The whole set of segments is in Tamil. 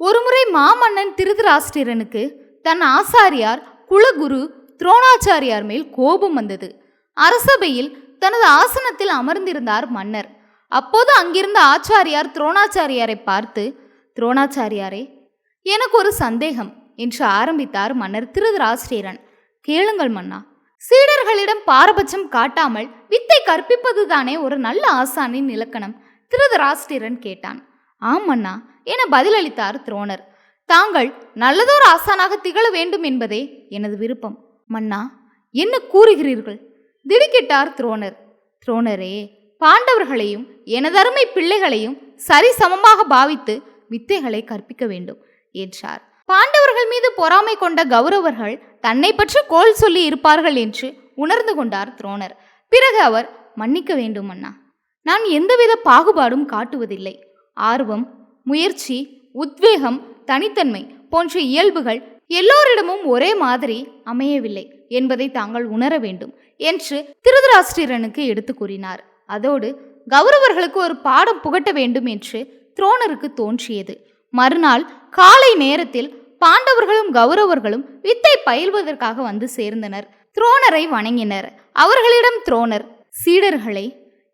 ஒருமுறை மாமன்னன் திருதராஷ்டிரனுக்கு தன் ஆசாரியார் குலகுரு துரோணாச்சாரியார் மேல் கோபம் வந்தது. அரசபையில் தனது ஆசனத்தில் அமர்ந்திருந்தார் மன்னர். அப்போது அங்கிருந்த ஆச்சாரியார் துரோணாச்சாரியாரை பார்த்து துரோணாச்சாரியாரே எனக்கு ஒரு சந்தேகம் என்று ஆரம்பித்தார் மன்னர் திருதராஷ்டிரன். கேளுங்கள் மன்னா சீடர்களிடம் பாரபட்சம் காட்டாமல் வித்தை கற்பிப்பதுதானே ஒரு நல்ல ஆசானின் இலக்கணம்? திருதராஷ்டிரன் கேட்டான். ஆம் என பதிலளித்தார் துரோணர். தாங்கள் நல்லதோர் ஆசானாக திகழ வேண்டும் என்பதே எனது விருப்பம். மன்னா என்ன கூறுகிறீர்கள்? திடுக்கிட்டார் துரோணர். துரோணரே பாண்டவர்களையும் எனதருமை பிள்ளைகளையும் சரிசமமாக பாவித்து வித்தைகளை கற்பிக்க வேண்டும் என்றார். பாண்டவர்கள் மீது பொறாமை கொண்ட கௌரவர்கள் தன்னை பற்றி கோல் சொல்லி இருப்பார்கள் என்று உணர்ந்து கொண்டார் துரோணர். பிறகு அவர் மன்னிக்க வேண்டும் அண்ணா நான் எந்தவித பாகுபாடும் காட்டுவதில்லை. ஆர்வம் முயற்சி உத்வேகம் தனித்தன்மை போன்ற இயல்புகள் எல்லோரிடமும் ஒரே மாதிரி அமையவில்லை என்பதை தாங்கள் உணர வேண்டும் என்று திருதராஷ்டிரனுக்கு எடுத்து கூறினார். அதோடு கௌரவர்களுக்கு ஒரு பாடம் புகட்ட வேண்டும் என்று துரோணருக்கு தோன்றியது. மறுநாள் காலை நேரத்தில் பாண்டவர்களும் கௌரவர்களும் வித்தை பயில்வதற்காக வந்து சேர்ந்தனர். துரோணரை வணங்கினர். அவர்களிடம் துரோணர் சீடர்களை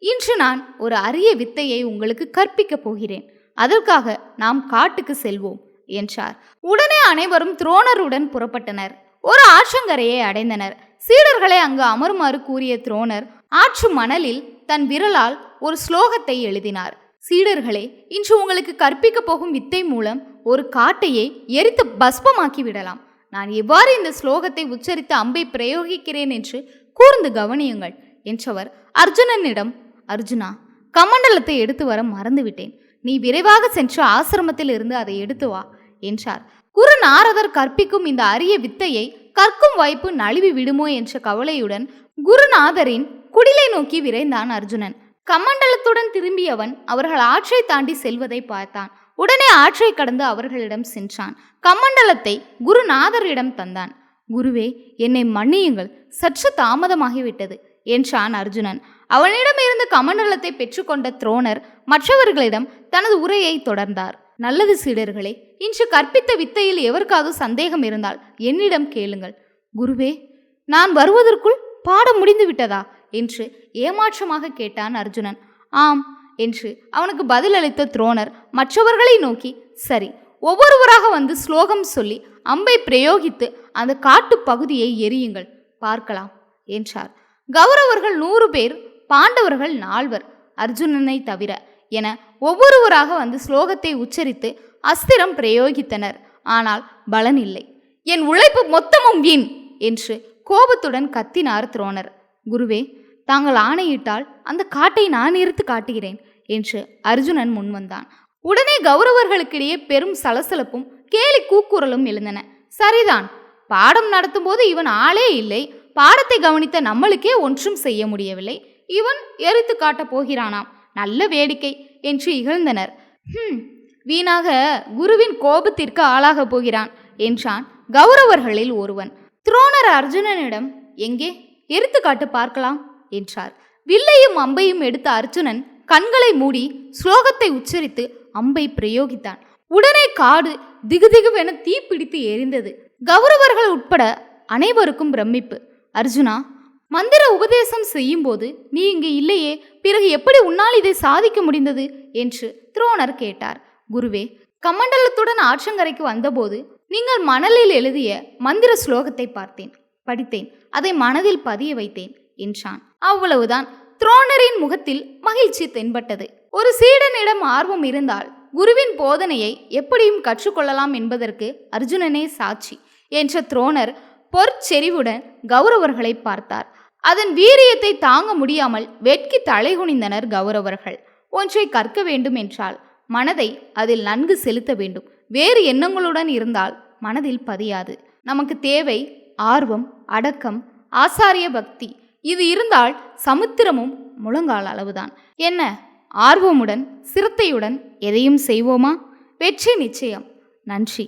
இன்று நான் ஒரு அரிய வித்தையை உங்களுக்கு கற்பிக்கப் போகிறேன். அதற்காக நாம் காட்டுக்கு செல்வோம் என்றார். உடனே அனைவரும் துரோணருடன் புறப்பட்டனர். ஒரு ஆற்றங்கரையை அடைந்தனர். சீடர்களை அங்கு அமருமாறு கூறிய துரோணர் ஆற்று மணலில் தன் விரலால் ஒரு ஸ்லோகத்தை எழுதினார். சீடர்களே இன்று உங்களுக்கு கற்பிக்க போகும் வித்தை மூலம் ஒரு காட்டையை எரித்து பஸ்பமாக்கி விடலாம். நான் எவ்வாறு இந்த ஸ்லோகத்தை உச்சரித்து அம்பை பிரயோகிக்கிறேன் என்று கூர்ந்து கவனியுங்கள் என்றவர் அர்ஜுனனிடம் அர்ஜுனா கமண்டலத்தை எடுத்து வர மறந்துவிட்டேன். நீ விரைவாக சென்று ஆசிரமத்தில் இருந்து அதை எடுத்து வா என்றார். குரு நாரதர் கற்பிக்கும் இந்த அரிய வித்தையை கற்கும் வாய்ப்பு நழுவி விடுமோ என்ற கவலையுடன் குருநாதரின் குடிலை நோக்கி விரைந்தான் அர்ஜுனன். கமண்டலத்துடன் திரும்பியவன் அவர்கள் ஆற்றை தாண்டி செல்வதை பார்த்தான். உடனே ஆற்றை கடந்து அவர்களிடம் சென்றான். கமண்டலத்தை குருநாதரிடம் தந்தான். குருவே என்னை மன்னியுங்கள். சற்று தாமதமாகிவிட்டது. என்றான் அர்ஜுனன். அவனிடமிருந்து கமண்டலத்தை பெற்றுக்கொண்ட துரோணர் மற்றவர்களிடம் தனது உரையை தொடர்ந்தார். நல்லது சீடர்களே இன்று கற்பித்த வித்தையில் எவருக்காவது சந்தேகம் இருந்தால் என்னிடம் கேளுங்கள். குருவே நான் வருவதற்குள் பாடம் முடிந்து விட்டதா? என்று ஏமாற்றமாக கேட்டான் அர்ஜுனன். ஆம் என்று அவனுக்கு பதிலளித்த துரோணர் மற்றவர்களை நோக்கி சரி ஒவ்வொருவராக வந்து ஸ்லோகம் சொல்லி அம்பை பிரயோகித்து அந்த காட்டு பகுதியை எரியுங்கள் பார்க்கலாம் என்றார். கௌரவர்கள் நூறு பேர் பாண்டவர்கள் நால்வர் அர்ஜுனனை தவிர என ஒவ்வொருவராக வந்து ஸ்லோகத்தை உச்சரித்து அஸ்திரம் பிரயோகித்தனர். ஆனால் பலன் இல்லை. என் உழைப்பு மொத்தமும் வீண் என்று கோபத்துடன் கத்தினார் துரோணர். குருவே தாங்கள் ஆணையிட்டால் அந்த காட்டை நான் எடுத்து காட்டுகிறேன் என்று அர்ஜுனன் முன்வந்தான் உடனே கௌரவர்களுக்கிடையே பெரும் சலசலப்பும் கேலி கூக்குரலும் எழுந்தன. சரிதான் பாடம் நடத்தும்போது இவன் ஆளே இல்லை பாடத்தை கவனித்த நம்மளுக்கே ஒன்றும் செய்ய முடியவில்லை. இவன் எரித்து காட்டப் போகிறானாம். நல்ல வேடிக்கை என்று இகழ்ந்தனர். ஹம் வீணாக குருவின் கோபத்திற்கு ஆளாகப் போகிறான் என்றான் கௌரவர்களில் ஒருவன். துரோணர் அர்ஜுனனிடம் எங்கே? எரித்து காட்டு பார்க்கலாம் என்றார். வில்லையும் அம்பையும் எடுத்த அர்ஜுனன் கண்களை மூடி ஸ்லோகத்தை உச்சரித்து அம்பை பிரயோகித்தான். உடனே காடு திகுதிகுவென தீப்பிடித்து எரிந்தது. கௌரவர்கள் உட்பட அனைவருக்கும் பிரமிப்பு. அர்ஜுனா மந்திர உபதேசம் செய்யும்போது நீ இங்கு இல்லையே பிறகு எப்படி உன்னால் இதை சாதிக்க முடிந்தது? என்று துரோணர் கேட்டார். குருவே கமண்டலத்துடன் ஆற்றங்கரைக்கு வந்தபோது நீங்கள் மணலில் எழுதிய மந்திர ஸ்லோகத்தை பார்த்தேன். படித்தேன். அதை மனதில் பதிய வைத்தேன் என்றான். அவ்வளவுதான். துரோணரின் முகத்தில் மகிழ்ச்சி தென்பட்டது. ஒரு சீடனிடம் ஆர்வம் இருந்தால் குருவின் போதனையை எப்படியும் கற்றுக்கொள்ளலாம் என்பதற்கு அர்ஜுனனே சாட்சி என்ற துரோணர் பொற்செறிவுடன் கௌரவர்களை பார்த்தார். அதன் வீரியத்தை தாங்க முடியாமல் வெட்கி தலைகுனிந்தனர் கௌரவர்கள். ஒன்றை கற்க வேண்டும் என்றால் மனதை அதில் நன்கு செலுத்த வேண்டும். வேறு எண்ணங்களுடன் இருந்தால் மனதில் பதியாது. நமக்கு தேவை ஆர்வம் அடக்கம் ஆசாரிய பக்தி. இது இருந்தால் சமுத்திரமும் முழங்கால் அளவுதான். என்ன? ஆர்வமுடன் சிரத்தையுடன் எதையும் செய்வோமா? வெற்றி நிச்சயம். நன்றி.